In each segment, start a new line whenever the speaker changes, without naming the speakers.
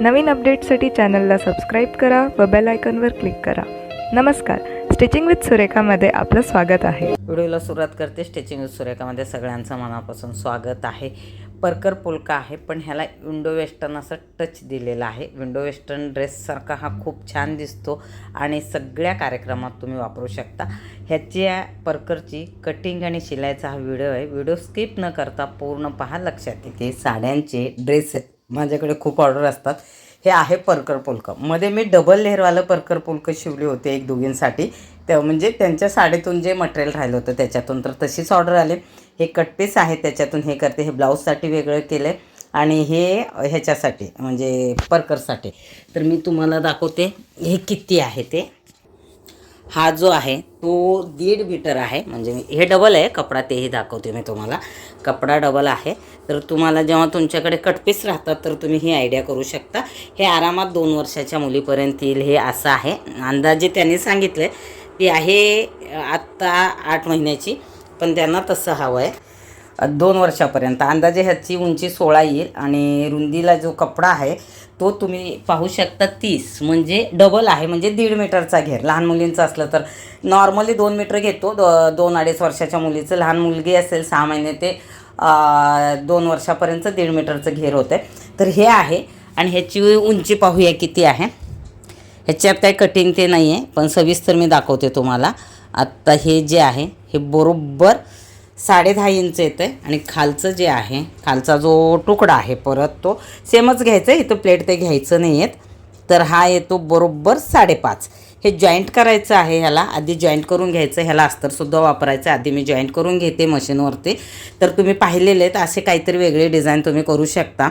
नवीन अपडेटसाठी चॅनलला सबस्क्राईब करा व बेल आयकॉनवर क्लिक करा. नमस्कार. स्टिचिंग विथ सुरेखामध्ये आपलं स्वागत आहे.
व्हिडिओला सुरुवात करते. स्टिचिंग विथ सुरेखामध्ये सगळ्यांचं मनापासून स्वागत आहे. परकर पुलका आहे पण ह्याला विंडो वेस्टर्न असं टच दिलेला आहे. विंडो वेस्टर्न ड्रेससारखा हा खूप छान दिसतो आणि सगळ्या कार्यक्रमात तुम्ही वापरू शकता. ह्याच्या परकरची कटिंग आणि शिलाईचा हा व्हिडिओ आहे. व्हिडिओ स्किप न करता पूर्ण पहा. लक्षात येते. साड्यांचे ड्रेस आहेत. माझ्याकडे खूप ऑर्डर असतात. हे आहे परकर पोलकं. मध्ये मी डबल लेअरवालं परकर पोलकं शिवले होते एक दोघींसाठी. त्या म्हणजे त्यांच्या साडीतून जे मटेरियल राहिलं होतं त्याच्यातून. तर तशीच ऑर्डर आले. हे कटपीस आहे त्याच्यातून हे करते. हे ब्लाऊजसाठी वेगळं केलं आहे आणि हे ह्याच्यासाठी म्हणजे परकरसाठी. तर मी तुम्हाला दाखवते हे किती आहे ते. हा जो आहे तो दीड मीटर आहे. म्हणजे हे डबल आहे कपडा तेही दाखवते मी तुम्हाला. कपडा डबल आहे. तर तुम्हाला जेव्हा तुमच्याकडे कटपीस राहतात तर तुम्ही ही आयडिया करू शकता. हे आरामात दोन वर्षाच्या मुलीपर्यंत येईल हे असं आहे. अंदाजे त्यांनी सांगितलं आहे ती आहे आत्ता आठ महिन्याची पण त्यांना तसं हवं आहे दोन वर्षापर्यंत. अंदाजे ह्याची उंची सोळा येईल आणि रुंदीला जो कपडा आहे तो तुम्ही पाहू शकता तीस. म्हणजे डबल आहे म्हणजे दीड मीटरचा घेर. लहान मुलींचं असलं तर नॉर्मली दोन मीटर घेतो. दो दोन अडीच वर्षाच्या मुलीचं. लहान मुलगी असेल सहा महिने ते दोन वर्षापर्यंत दीड मीटरचं घेर होतं आहे तर हे आहे. आणि ह्याची उंची पाहूया किती आहे. ह्याच्यात काही कटिंग ते नाही आहे पण सविस्तर मी दाखवते तुम्हाला. आत्ता हे जे आहे हे बरोबर साडे दहा इंच येतं आहे आणि खालचं जे आहे खालचा जो तुकडा आहे परत तो सेमच घ्यायचा आहे इथं प्लेट ते घ्यायचं नाही आहेत तर हा येतो बरोबर साडेपाच. हे जॉईंट करायचं आहे ह्याला आधी जॉईंट करून घ्यायचं ह्याला अस्तरसुद्धा वापरायचं आधी मी जॉईंट करून घेते मशीनवरती. तर तुम्ही पाहिलेले आहेत असे काहीतरी वेगळे डिझाईन तुम्ही करू शकता.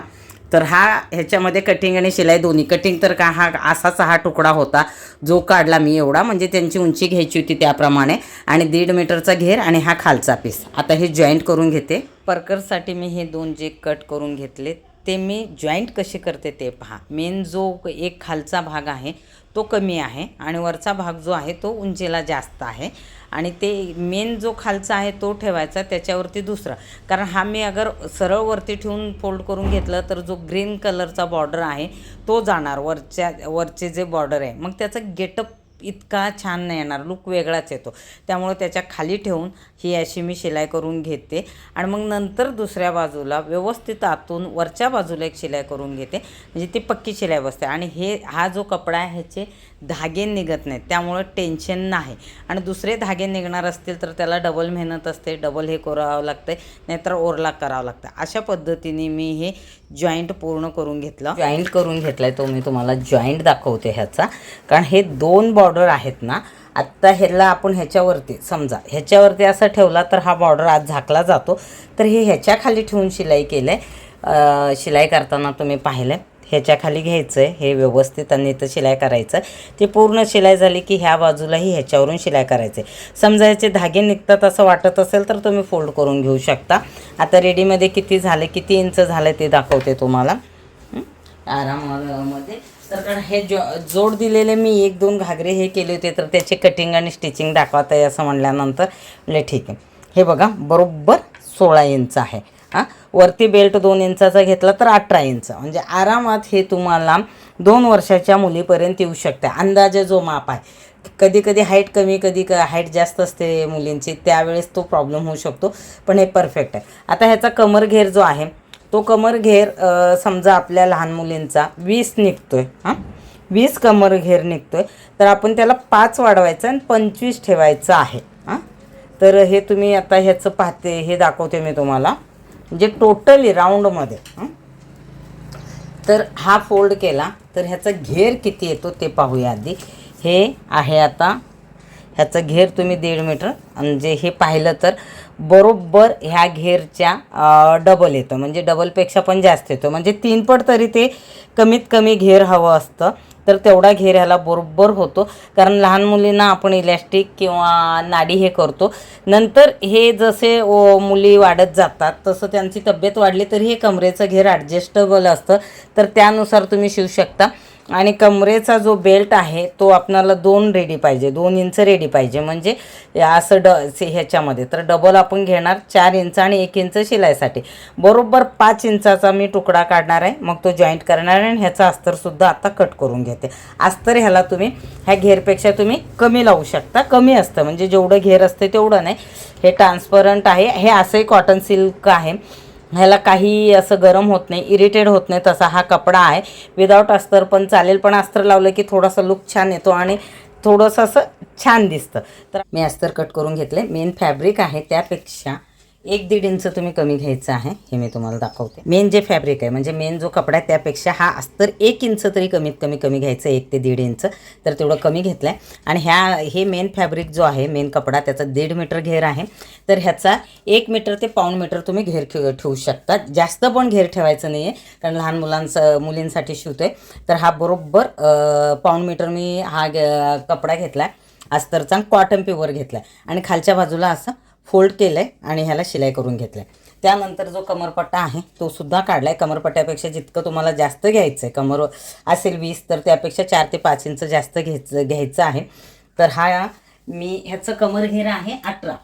तर हा ह्याच्यामध्ये कटिंग आणि शिलाई दोन्ही. कटिंग तर का हा असाच हा तुकडा होता. जो काढला मी एवढा म्हणजे त्यांची उंची घ्यायची होती त्याप्रमाणे. आणि दीड मीटरचा घेर आणि हा खालचा पीस आता हे जॉईंट करून घेते. परकरसाठी मी हे दोन जे कट करून घेतले ते मी जॉईंट कसे करते ते पहा. मेन जो एक खालचा भाग आहे तो कमी आहे आणि वरचा भाग जो आहे तो उंचीला जास्त आहे. आणि ते मेन जो खालचा आहे तो ठेवायचा त्याच्यावरती दुसरा. कारण हा मी अगर सरळ वरती ठेवून फोल्ड करून घेतलं तर जो ग्रीन कलरचा बॉर्डर आहे तो जाणार. वरच्या वरचे जे बॉर्डर आहे. मग त्याचं गेटअप इतका छान नाही येणार. लुक वेगळाच येतो. त्यामुळे त्याच्याखाली ठेवून ही अशी मी शिलाई करून घेते. आणि मग नंतर दुसऱ्या बाजूला व्यवस्थित आतून वरच्या बाजूला एक शिलाई करून घेते. म्हणजे ती पक्की शिलाई बसते. आणि हे हा जो कपडा आहे ह्याचे धागे निघत नाहीत. त्यामुळं टेन्शन नाही. आणि दुसरे धागे निघणार असतील तर त्याला डबल मेहनत असते. डबल हे करावं लागतं नाहीतर ओरला करावं लागतं. अशा पद्धतीने मी हे जॉईंट पूर्ण करून घेतलं. जॉईंट करून घेतलं आहे तो मी तुम्हाला जॉईंट दाखवते ह्याचा. कारण हे दोन बॉ बॉर्डर आहेत ना आत्ता ह्याला आपण ह्याच्यावरती समजा ह्याच्यावरती असं ठेवला तर हा बॉर्डर आज झाकला जातो. तर हे ह्याच्याखाली ठेवून शिलाई केलं आहे शिलाई करताना तुम्ही पाहिलं ह्याच्याखाली घ्यायचं आहे हे व्यवस्थित आणि इथं शिलाई करायचं ते पूर्ण शिलाई झाली की ह्या बाजूलाही ह्याच्यावरून शिलाई करायचे समजा याचे धागे निघतात असं वाटत असेल तर तुम्ही फोल्ड करून घेऊ शकता. आता रेडीमध्ये किती झालं किती इंच झालं ते दाखवते तुम्हाला. आरामामध्ये तर कारण हे जो जोड दिलेले मी एक दोन घागरे हे केले होते तर त्याचे कटिंग आणि स्टिचिंग दाखवता आहे असं म्हणल्यानंतर म्हणजे ठीक आहे. हे बघा बरोबर सोळा इंच आहे. हां? वरती बेल्ट दोन इंचाचा घेतला तर अठरा इंच म्हणजे आरामात हे तुम्हाला दोन वर्षाच्या मुलीपर्यंत येऊ शकते. अंदाजे जो माप आहे. कधी कधी हाईट कमी कधी क हाईट जास्त असते मुलींची त्यावेळेस तो प्रॉब्लेम होऊ शकतो. पण हे परफेक्ट आहे. आता ह्याचा कमर घेर जो आहे तो कमर घेर समजा आपल्या लहान मुलींचा वीस निघतोय हां? वीस कमर घेर निघतोय तर आपण त्याला पाच वाढवायचं आणि पंचवीस ठेवायचं आहे हां? तर हे तुम्ही आता ह्याचं पाहते हे दाखवते मी तुम्हाला. म्हणजे टोटली राऊंडमध्ये तर हा फोल्ड केला तर ह्याचा घेर किती येतो ते पाहूया आधी. हे आहे आता ह्याचं घेर तुम्ही दीड मीटर म्हणजे हे पाहिलं तर बरोबर ह्या घेरच्या डबल येतं. म्हणजे डबलपेक्षा पण जास्त येतो. म्हणजे तीनपट तरी ते कमीत कमी घेर हवं असतं. तर तेवढा घेर ह्याला बरोबर होतो. कारण लहान मुलींना आपण इलॅस्टिक किंवा नाडी हे करतो. नंतर हे जसे ओ मुली वाढत जातात तसं त्यांची तब्येत वाढली तरी हे कमरेचं घेर ॲडजस्टेबल असतं. तर त्यानुसार तुम्ही शिवू शकता. आणि कमरेचा जो बेल्ट आहे तो आपणाला दोन रेडी पाहिजे दोन इंच रेडी पाहिजे. म्हणजे असं ड ह्याच्यामध्ये. तर डबल आपण घेणार चार इंच आणि एक इंच शिलाईसाठी. बरोबर पाच इंचाचा मी तुकडा काढणार आहे. मग तो जॉईंट करणार आहे आणि ह्याचा अस्तरसुद्धा आता कट करून घेते. अस्तर ह्याला तुम्ही ह्या घेरपेक्षा तुम्ही कमी लावू शकता. कमी असतं. म्हणजे जेवढं घेर असतं तेवढं नाही. हे ट्रान्सपरंट आहे. हे असंही कॉटन सिल्क आहे. ह्याला काही असं गरम होत नाही इरिटेड होत नाही तसा हा कपडा आहे. विदाऊट अस्तर पण चालेल पण अस्तर लावलं की थोडासा लुक छान येतो आणि थोडंसं असं छान दिसतं. तर मी अस्तर कट करून घेतले मेन फॅब्रिक आहे त्यापेक्षा एक दीड इंच तुम्ही कमी घ्यायचं आहे हे मी तुम्हाला दाखवते. मेन जे फॅब्रिक आहे म्हणजे मेन जो कपडा आहे त्यापेक्षा हा अस्तर एक इंच तरी कमीत कमी कमी घ्यायचं एक ते दीड इंच. तर तेवढं कमी घेतलं आहे आणि ह्या हे मेन फॅब्रिक जो आहे मेन कपडा त्याचा दीड मीटर घेर आहे. तर ह्याचा एक मीटर ते पाऊण मीटर तुम्ही घेर ठेव ठेवू शकता. जास्त पण घेर ठेवायचं नाही आहे कारण लहान मुलांचं मुलींसाठी शिवतोय. तर हा बरोबर पाऊंड पाऊण मीटर मी हा ग- कपडा घेतला आहे अस्तरचा कॉटन पेवर घेतला आहे आणि खालच्या बाजूला असं फोल्ड केलं आहे आणि ह्याला शिलाई करून घेतलं आहे त्यानंतर जो कमरपट्टा आहे तो सुद्धा काढला आहे कमरपट्ट्यापेक्षा जितकं तुम्हाला जास्त घ्यायचं आहे कमर असेल वीस तर त्यापेक्षा चार ते पाच इंच जास्त घ्यायचं घ्यायचं आहे. तर हा मी ह्याचं कमर घेर आहे अठरा.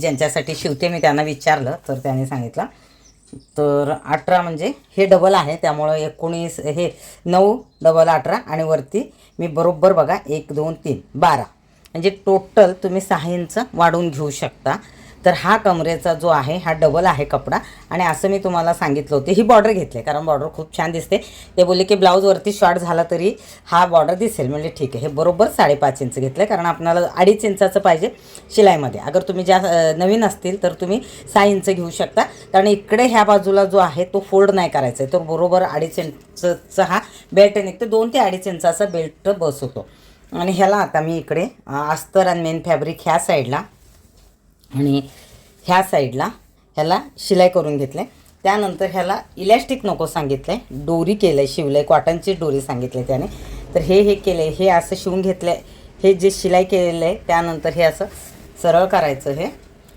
ज्यांच्यासाठी शिवते मी त्यांना विचारलं तर त्याने सांगितलं. तर अठरा म्हणजे हे डबल आहे त्यामुळं एकोणीस हे नऊ डबल अठरा आणि वरती मी बरोबर बघा एक दोन तीन बारा. म्हणजे टोटल तुम्ही सहा इंच वाढवून घेऊ शकता. तर हा कमरेचा जो आहे हा डबल आहे कपडा. आणि असं मी तुम्हाला सांगितलं होते ही बॉर्डर घेतली आहे, कारण बॉर्डर खूप छान दिसते. ते बोलले की ब्लाऊजवरती शॉर्ट झाला तरी हा बॉर्डर दिसेल. म्हणजे ठीक आहे हे बरोबर साडेपाच इंच घेतलं आहे कारण आपल्याला अडीच इंचाचं पाहिजे शिलाईमध्ये. अगर तुम्ही ज्या नवीन असतील तर तुम्ही सहा इंच घेऊ शकता. कारण इकडे ह्या बाजूला जो आहे तो फोल्ड नाही करायचा आहे तो बरोबर अडीच इंचचा हा बेल्ट निघतो दोन ते अडीच इंचाचा बेल्ट बसवतो. आणि ह्याला आता मी इकडे अस्तर आणि मेन फॅब्रिक ह्या साईडला आणि ह्या साईडला ह्याला शिलाई करून घेतलं आहे त्यानंतर ह्याला इलॅस्टिक नको सांगितलं आहे डोरी केलं आहे शिवलं आहे कॉटनची डोरी सांगितली त्याने. तर हे हे केलं आहे हे असं शिवून घेतलं आहे हे जे शिलाई केलेलं आहे त्यानंतर हे असं सरळ करायचं हे.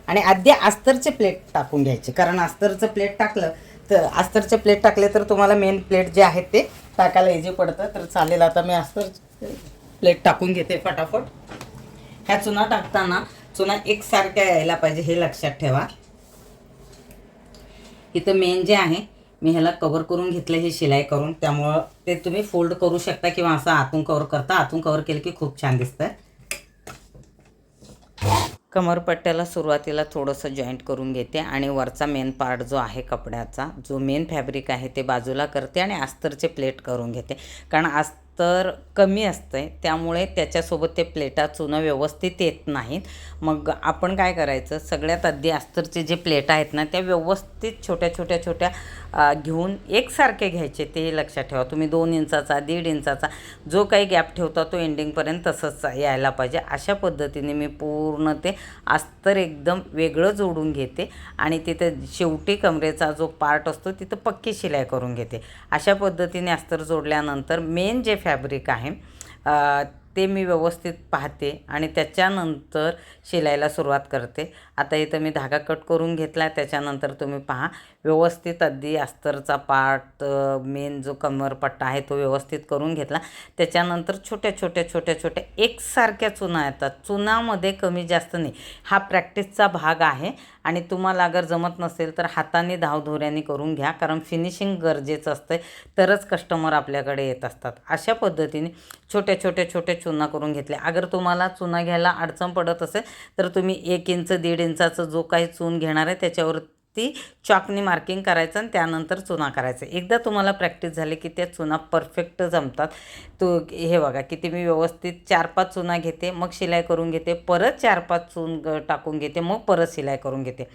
आणि आधी अस्तरचे प्लेट टाकून घ्यायचे. कारण अस्तरचं प्लेट टाकलं तर अस्तरचे प्लेट टाकले तर तुम्हाला मेन प्लेट जे आहेत ते टाकायला इझी पडतं. तर चालेल आता मी अस्तर प्लेट टाकून घेते फटाफट. ह्या चुना टाकताना चुना एकसारख्या यायला पाहिजे हे लक्षात ठेवा. इथं मेन जे आहे मी ह्याला कवर करून घेतलं हे शिलाई करून. त्यामुळं ते तुम्ही फोल्ड करू शकता किंवा असं आतून कवर करता. आतून कवर केलं की खूप छान दिसतं कमरपट्ट्याला सुरुवातीला थोडंसं जॉईंट करून घेते आणि वरचा मेन पार्ट जो आहे कपड्याचा जो मेन फॅब्रिक आहे ते बाजूला करते आणि अस्तरचे प्लेट करून घेते. कारण तर कमी असतं त्यामुळे त्याच्यासोबत ते प्लेटा चुनं व्यवस्थित येत नाहीत. मग आपण काय करायचं? सगळ्यात आधी अस्तरचे जे प्लेट आहेत ना त्या व्यवस्थित छोट्या छोट्या छोट्या घेऊन एकसारखे घ्यायचे. ते लक्षात ठेवा. तुम्ही दोन इंचाचा दीड इंचाचा जो काही गॅप ठेवता तो एंडिंगपर्यंत तसंच यायला पाहिजे. अशा पद्धतीने मी पूर्ण ते अस्तर एकदम वेगळं जोडून घेते आणि तिथं शेवटी कमरेचा जो पार्ट असतो तिथं पक्की शिलाई करून घेते. अशा पद्धतीने अस्तर जोडल्यानंतर मेन जे फॅब्रिक आहे. ते मी व्यवस्थित पाहते आणि त्याच्यानंतर शिलायला सुरुवात करते. आता इथं मी धागा कट करून घेतला त्याच्यानंतर तुम्ही पहा. व्यवस्थित अगदी अस्तरचा पार्ट मेन जो कमरपट्टा आहे तो व्यवस्थित करून घेतला. त्याच्यानंतर छोट्या छोट्या छोट्या छोट्या एकसारख्या चुना येतात. चुनामध्ये कमी जास्त नाही. हा प्रॅक्टिसचा भाग आहे आणि तुम्हाला अगर जमत नसेल तर हाताने धावधोऱ्याने करून घ्या कारण फिनिशिंग गरजेचं असतं तरच कस्टमर आपल्याकडे येत असतात. अशा पद्धतीने छोट्या छोट्या छोट्या चुना करून घेतल्या. अगर तुम्हाला चुना घ्यायला अडचण पडत असेल तर तुम्ही एक इंच दीड इंचाचं जो काही चून घेणार आहे त्याच्यावर ती चॉकनी मार्किंग करायचं आणि त्यानंतर चुना करायचं. एकदा तुम्हाला प्रॅक्टिस झाली की त्या चुना परफेक्ट जमतात. तो हे बघा किती मी व्यवस्थित चार पाच चुना घेते मग शिलाई करून घेते परत चार पाच चून ग- टाकून घेते मग परत शिलाई करून घेते.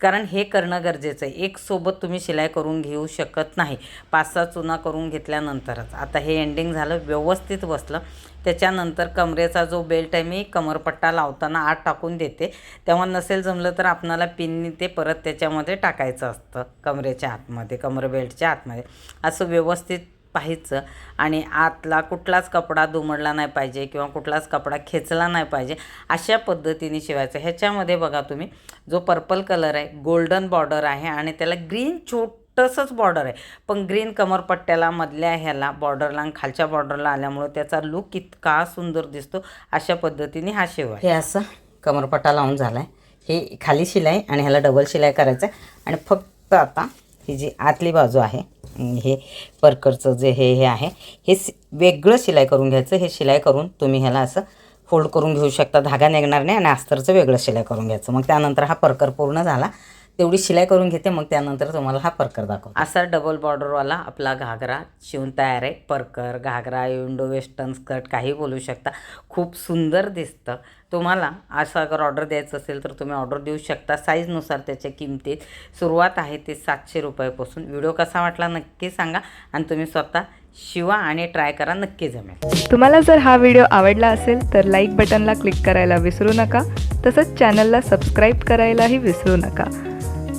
कारण हे करणं गरजेचं आहे. एक सोबत तुम्ही शिलाई करून घेऊ शकत नाही. पाच सहा चुना करून घेतल्यानंतरच. आता हे एंडिंग झालं व्यवस्थित बसलं. त्याच्यानंतर कमरेचा जो बेल्ट आहे मी कमरपट्टा लावताना आत टाकून देते. तेव्हा नसेल जमलं तर आपणाला पिननी ते परत त्याच्यामध्ये टाकायचं असतं कमरेच्या आतमध्ये कमर बेल्टच्या आतमध्ये. असं व्यवस्थित पाहायचं. आणि आतला कुठलाच कपडा दुमडला नाही पाहिजे किंवा कुठलाच कपडा खेचला नाही पाहिजे अशा पद्धतीने शिवायचं. ह्याच्यामध्ये बघा तुम्ही जो पर्पल कलर आहे गोल्डन बॉर्डर आहे आणि त्याला ग्रीन छोट छोटंसंच बॉर्डर आहे. पण ग्रीन कमरपट्ट्याला मधल्या ह्याला बॉर्डरला आणि खालच्या बॉर्डरला आल्यामुळं त्याचा लुक इतका सुंदर दिसतो अशा पद्धतीने हा शिवाय. हे असं कमरपट्टा लावून झाला आहे हे खाली शिलाई आणि ह्याला डबल शिलाई करायचं आहे आणि फक्त आता ही जी आतली बाजू आहे हे परकरचं जे हे हे आहे हे सि वेगळं शिलाई करून घ्यायचं. हे शिलाई करून तुम्ही ह्याला असं फोल्ड करून घेऊ शकता. धागा निघणार नाही आणि अस्तरचं वेगळं शिलाई करून घ्यायचं. मग त्यानंतर हा परकर पूर्ण झाला. तेवढी शिलाई करून घेते मग त्यानंतर तुम्हाला हा परकर दाखव असा डबल बॉर्डरवाला आपला घागरा शिवून तयार आहे. परकर घागरा विंडो वेस्टर्न स्कर्ट काही बोलू शकता. खूप सुंदर दिसतं. तुम्हाला असं अगर ऑर्डर द्यायचं असेल तर तुम्ही ऑर्डर देऊ शकता. साईजनुसार त्याच्या किमतीत. सुरुवात आहे ते सातशे रुपयापासून. व्हिडिओ कसा वाटला नक्की सांगा आणि तुम्ही स्वतः शिवा आणि ट्राय करा. नक्की जमेल.
तुम्हाला जर हा व्हिडिओ आवडला असेल तर लाईक बटनला क्लिक करायला विसरू नका. तसंच चॅनलला सबस्क्राईब करायलाही विसरू नका.